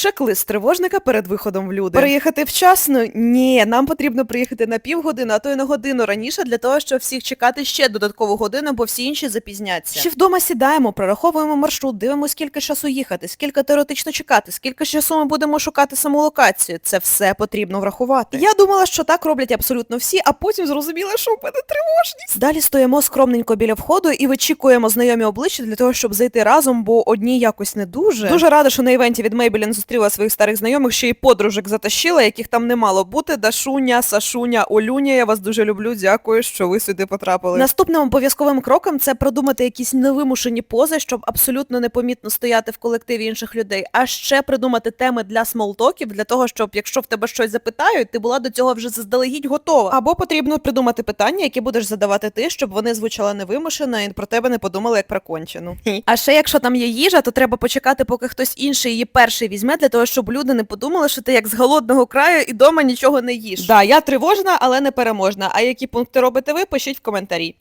Чек-лист тривожника перед виходом в люди. Приїхати вчасно? Ні, нам потрібно приїхати на півгодини, а то й на годину раніше для того, щоб всіх чекати ще додаткову годину, бо всі інші запізняться. Ще вдома сідаємо, прораховуємо маршрут, дивимося, скільки часу їхати, скільки теоретично чекати, скільки часу ми будемо шукати саму локацію. Це все потрібно врахувати. Я думала, що так роблять абсолютно всі, а потім зрозуміла, що в мене тривожність. Далі стоїмо скромненько біля входу і вичікуємо знайомі обличчя для того, щоб зайти разом, бо одні якось не дуже. Дуже рада, що на івенті від Maybelline зустріла своїх старих знайомих, ще й подружок затащила, яких там не мало бути. Дашуня, Сашуня, Олюня, я вас дуже люблю. Дякую, що ви сюди потрапили. Наступним обов'язковим кроком це продумати якісь невимушені пози, щоб абсолютно непомітно стояти в колективі інших людей, а ще придумати теми для смолтоків, для того, щоб якщо в тебе щось запитають, ти була до цього вже заздалегідь готова. Або потрібно придумати питання, які будеш задавати ти, щоб вони звучали невимушено і про тебе не подумали як про кончену. А ще якщо там є їжа, то треба почекати, поки хтось інший її перший візьме, для того, щоб люди не подумали, що ти як з голодного краю і дома нічого не їш. Да, я тривожна, але не переможна. А які пункти робите ви, пишіть в коментарі.